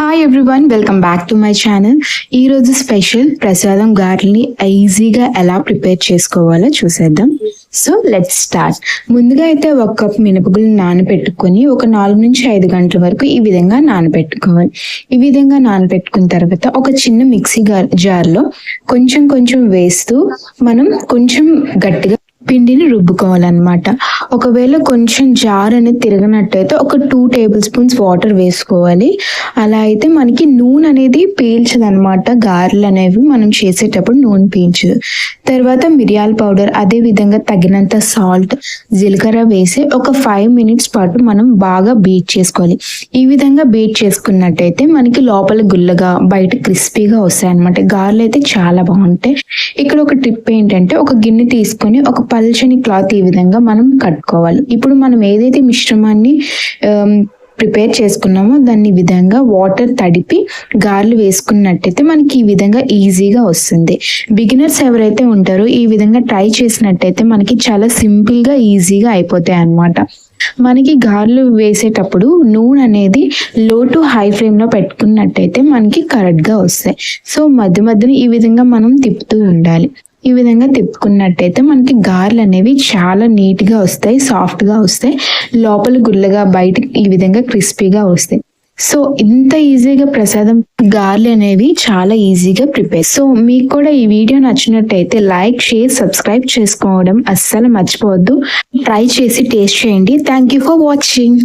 Hi everyone welcome back to my channel ఈ రోజు special ప్రసాదం గారెల్ని ఈజీగా ఎలా ప్రిపేర్ చేసుకోవాలో చూసేద్దాం. సో లెట్స్ స్టార్ట్ ముందుగా అయితే ఒక కప్ మినపగులు నానబెట్టుకొని ఒక నాలుగు నుంచి ఐదు గంటల వరకు ఈ విధంగా నానబెట్టుకోవాలి ఈ విధంగా నానబెట్టుకున్న తర్వాత ఒక చిన్న మిక్సీ జార్లో కొంచెం కొంచెం వేస్తూ మనం కొంచెం గట్టిగా పిండిని రుబ్బుకోవాలన్నమాట. ఒకవేళ కొంచెం జార్ అనేది తిరగనట్టయితే ఒక టూ టేబుల్ స్పూన్స్ వాటర్ వేసుకోవాలి. అలా అయితే మనకి నూనె అనేది పీల్చదు అనమాట గారెలు అనేవి మనం చేసేటప్పుడు నూనె పీల్చదు. తర్వాత మిరియాల పౌడర్ అదే విధంగా తగినంత సాల్ట్ జీలకర్ర వేసి ఒక ఫైవ్ మినిట్స్ పాటు మనం బాగా బీట్ చేసుకోవాలి. ఈ విధంగా బీట్ చేసుకున్నట్టయితే మనకి లోపల గుల్లగా బయట క్రిస్పీగా వస్తాయి అనమాట గారెలు అయితే చాలా బాగుంటాయి. ఇక్కడ ఒక టిప్ ఏంటంటే ఒక గిన్నె తీసుకొని ఒక పల్చని క్లాత్ ఈ విధంగా మనం కట్టుకోవాలి ఇప్పుడు మనం ఏదైతే మిశ్రమాన్ని ప్రిపేర్ చేసుకున్నామో దాన్ని ఈ విధంగా వాటర్ తడిపి గార్లు వేసుకున్నట్టయితే మనకి ఈ విధంగా ఈజీగా వస్తుంది. బిగినర్స్ ఎవరైతే ఉంటారో ఈ విధంగా ట్రై చేసినట్టయితే మనకి చాలా సింపుల్గా ఈజీగా అయిపోతాయి అన్నమాట. మనకి గార్లు వేసేటప్పుడు నూనె అనేది లో టు హై ఫ్లేమ్లో పెట్టుకున్నట్టయితే మనకి కరెక్ట్గా వస్తాయి. సో మధ్య మధ్యన ఈ విధంగా మనం తిప్పుతూ ఉండాలి. ఈ విధంగా తిప్పుకున్నట్టయితే మనకి గార్లు అనేవి చాలా నీట్గా వస్తాయి సాఫ్ట్గా వస్తాయి. లోపల గుల్లగా బయట ఈ విధంగా క్రిస్పీగా వస్తాయి. సో ఇంత ఈజీగా ప్రసాదం గార్లు అనేవి చాలా ఈజీగా ప్రిపేర్. సో మీకు కూడా ఈ వీడియో నచ్చినట్టయితే లైక్ షేర్ సబ్స్క్రైబ్ చేసుకోవడం అస్సలు మర్చిపోవద్దు. ట్రై చేసి టేస్ట్ చేయండి. Thank you for watching.